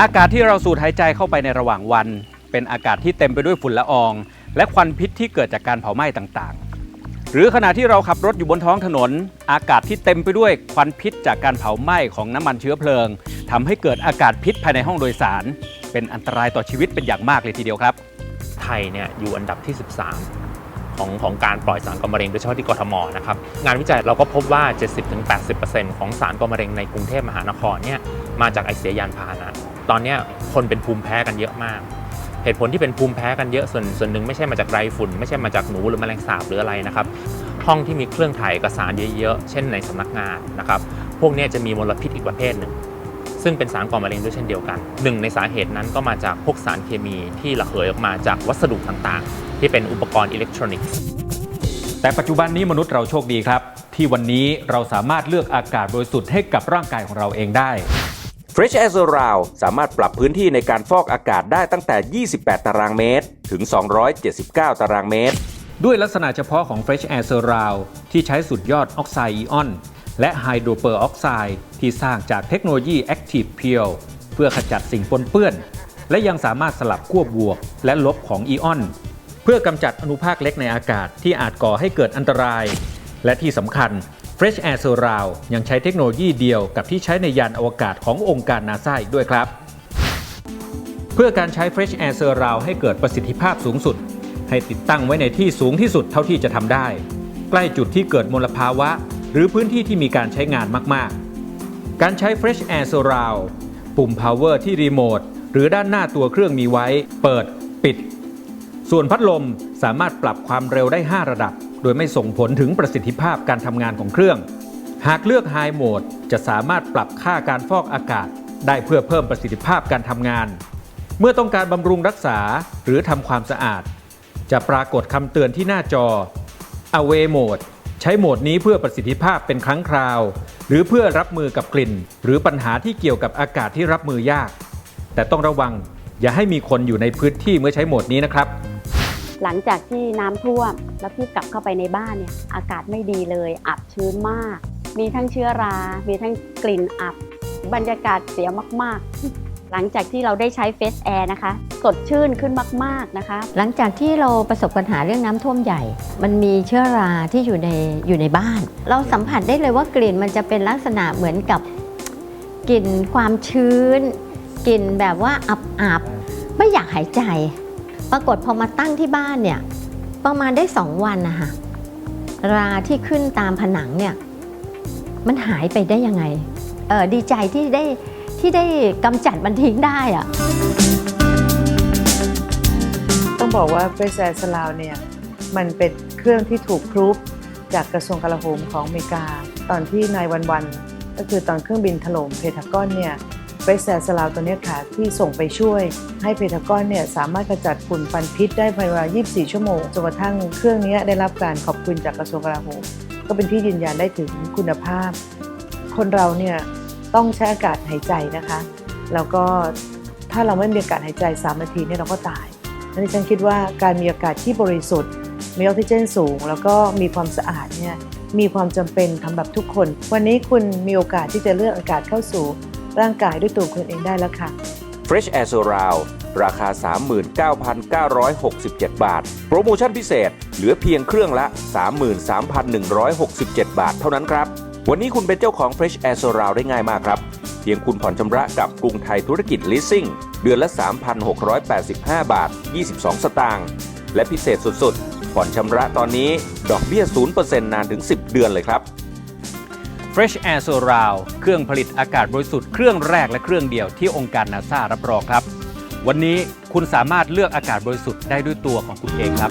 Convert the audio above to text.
อากาศที่เราสูดหายใจเข้าไปในระหว่างวัน เป็นอากาศที่เต็มไปด้วยฝุ่นละออง และควันพิษที่เกิดจากการเผาไหม้ต่างๆ หรือขณะที่เราขับรถอยู่บนท้องถนน อากาศที่เต็มไปด้วยควันพิษจากการเผาไหม้ของน้ำมันเชื้อเพลิงทำให้เกิดอากาศพิษภายในห้องโดยสาร เป็นอันตรายต่อชีวิตเป็นอย่างมากเลยทีเดียวครับ ไทยเนี่ยอยู่อันดับที่ 13 ของของการปล่อยสารก่อมะเร็งโดยเฉพาะที่กทมนะครับงานวิจัยเราก็พบว่า 70-80%ของสารก่อมะเร็งในกรุงเทพมหานครเนี่ยมาจากไอเสียยานพาหนะตอนนี้คนเป็นภูมิแพ้กันเยอะมาก เหตุผลที่เป็นภูมิแพ้กันเยอะส่วนส่วนหนึ่งไม่ใช่มาจากไรฝุ่น ไม่ใช่มาจากหนูหรือแมลงสาบหรืออะไรนะครับห้องที่มีเครื่องถ่ายเอกสารเยอะๆเช่นในสำนักงานนะครับพวกนี้จะมีมลพิษอีกประเภทหนึ่ง ซึ่งเป็นสารก่อมะเร็งด้วยเช่นเดียวกันหนึ่งในสาเหตุนั้นก็มาจากพวกสารเคมีที่ระเหยออกมาจากวัสดุต่างๆ ที่เป็นอุปกรณ์อิเล็กทรอนิกส์แต่ปัจจุบันนี้มนุษย์เราโชคดีครับ ที่วันนี้เราสามารถเลือกอากาศบริสุทธิ์ให้กับร่างกายของเราเองได้ Fresh Air Surround สามารถปรับพื้นที่ในการฟอกอากาศได้ตั้งแต่ 28 ตารางเมตร ถึง 279 ตารางเมตร ด้วยลักษณะเฉพาะของ Fresh Air Surround ที่ใช้สุดยอดออกไซด์อิออน และไฮโดรเปอร์ออกไซด์ที่สร้างจากเทคโนโลยี Active Pure เพื่อขจัดสิ่งปนเปื้อน และยังสามารถสลับขั้วบวก และลบของอีออน เพื่อกำจัดอนุภาคเล็กในอากาศที่อาจก่อให้เกิดอันตราย และที่สำคัญ Fresh Air Surround ยังใช้เทคโนโลยีเดียวกับที่ใช้ในยานอวกาศขององค์การนาซาอีกด้วยครับ เพื่อการใช้ Fresh Air Surround ให้เกิดประสิทธิภาพสูงสุด ให้ติดตั้งไว้ในที่สูงที่สุดเท่าที่จะทำได้ ใกล้จุดที่เกิดมลภาวะ หรือพื้นที่ที่มีการใช้งานมาก ๆ การใช้ Fresh Air Surround ปุ่ม Power ที่รีโมทหรือด้านหน้าตัวเครื่องมีไว้ เปิด ปิด ส่วนพัดลมสามารถปรับความเร็วได้ 5 ระดับ โดยไม่ส่งผลถึงประสิทธิภาพการทำงานของเครื่อง หากเลือก High Mode จะสามารถปรับค่าการฟอกอากาศ ได้เพื่อเพิ่มประสิทธิภาพการทำงาน เมื่อต้องการบำรุงรักษาหรือทำความสะอาด จะปรากฏคำเตือนที่หน้าจอ Away Mode ใช้โหมดนี้เพื่อประสิทธิภาพเป็นครั้งคราว หรือเพื่อรับมือกับกลิ่น หรือปัญหาที่เกี่ยวกับอากาศที่รับมือยาก แต่ต้องระวัง อย่าให้มีคนอยู่ในพื้นที่เมื่อใช้โหมดนี้นะครับ หลังจากที่น้ำท่วมแล้วพี่กลับเข้าไปในบ้านเนี่ยอากาศไม่ดีเลยอับชื้นมาก มีทั้งเชื้อรา มีทั้งกลิ่นอับ บรรยากาศเสียมาก ๆ หลังจากที่เราได้ใช้เฟสแอร์นะคะ สดชื่นขึ้นมาก ๆนะคะ หลังจากที่เราประสบปัญหาเรื่องน้ำท่วมใหญ่ มันมีเชื้อราที่อยู่ในอยู่ในบ้าน เราสัมผัสได้เลยว่ากลิ่นมันจะเป็นลักษณะเหมือนกับกลิ่นความชื้น กลิ่นแบบว่าอับอับๆไม่อยากหายใจ ปรากฏพอมาตั้งที่บ้านเนี่ย ประมาณได้สองวันนะคะราที่ขึ้นตามผนังเนี่ย มันหายไปได้ยังไง เออดีใจที่ได้ ที่ได้กำจัดมันทิ้งได้อะต้องบอกว่าเฟรชแอร์สลาวเนี่ยมันเป็นเครื่องที่ถูกพรูฟจากกระทรวงกลาโหมของอเมริกา ตอนที่นายวันวันก็คือตอนเครื่องบินถล่มเพทากอนเนี่ยเฟรชแอร์สลาวตัวนี้ค่ะที่ส่งไปช่วย ให้เพทากอนเนี่ยสามารถกระจัดฝุ่นฟันพิษได้ภายในเวลา 24 ชั่วโมงจนกระทั่งเครื่องนี้ได้รับการขอบคุณจากกระทรวงกลาโหม ก็เป็นที่ยืนยันได้ถึงคุณภาพ คนเราเนี่ย ต้องใช้อากาศหายใจนะคะ แล้วก็ถ้าเราไม่มีอากาศหายใจ3นาทีเนี่ยเราก็ตายดังนั้นฉันคิดว่าการมีอากาศที่บริสุทธิ์ มีออกซิเจนสูง แล้วก็มีความสะอาดเนี่ยมีความจำเป็นสำหรับทุกคน วันนี้คุณมีโอกาสที่จะเลือกอากาศเข้าสู่ร่างกายด้วยตัวคุณเองได้แล้วค่ะ Fresh Air Surround ราคา 39,967 บาท โปรโมชั่นพิเศษ เหลือเพียงเครื่องละ 33,167 บาทเท่านั้นครับ วันนี้คุณเป็นเจ้าของ Fresh Air Surround ได้ง่ายมากครับ เพียงคุณผ่อนชำระกับกรุงไทยธุรกิจ Leasing เดือนละ 3,685 บาท 22 สตางค์และพิเศษสุดๆ ผ่อนชำระตอนนี้ดอกเบี้ย 0%นานถึง 10 เดือนเลยครับ Fresh Air Surround เครื่องผลิตอากาศบริสุทธิ์เครื่องแรกและเครื่องเดียวที่องค์การนาซารับรองครับ วันนี้คุณสามารถเลือกอากาศบริสุทธิ์ได้ด้วยตัวของคุณเองครับ